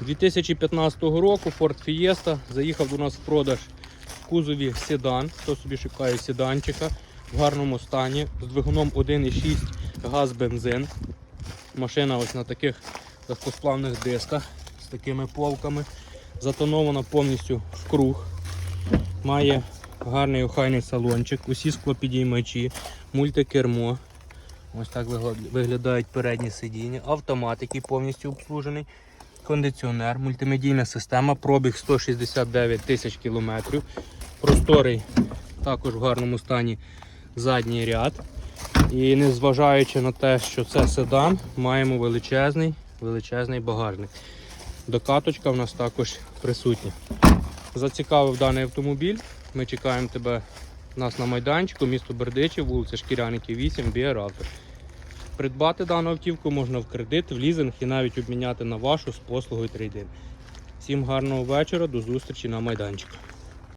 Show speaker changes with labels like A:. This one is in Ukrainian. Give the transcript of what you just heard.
A: 2015 року Ford Fiesta заїхав до нас в продаж в кузові седан. Хто собі шукає седанчика в гарному стані з двигуном 1,6 газ-бензин. Машина ось на таких легкосплавних дисках з такими полками. Затонована повністю в круг. Має гарний охайний салончик, усі склопідіймачі, мультикермо. Ось так виглядають передні сидіння, автомат, який повністю обслужений, кондиціонер, мультимедійна система, пробіг 169 тисяч кілометрів. Просторий також в гарному стані задній ряд. І незважаючи на те, що це седан, маємо величезний, величезний багажник. Докаточка в нас також присутня. Зацікавив даний автомобіль. Ми чекаємо тебе у нас на майданчику, місто Бердичів, вулиця Шкіряники 8, Біаравто. Придбати дану автівку можна в кредит, в лізинг і навіть обміняти на вашу з послугою трейдин. Всім гарного вечора, до зустрічі на майданчику.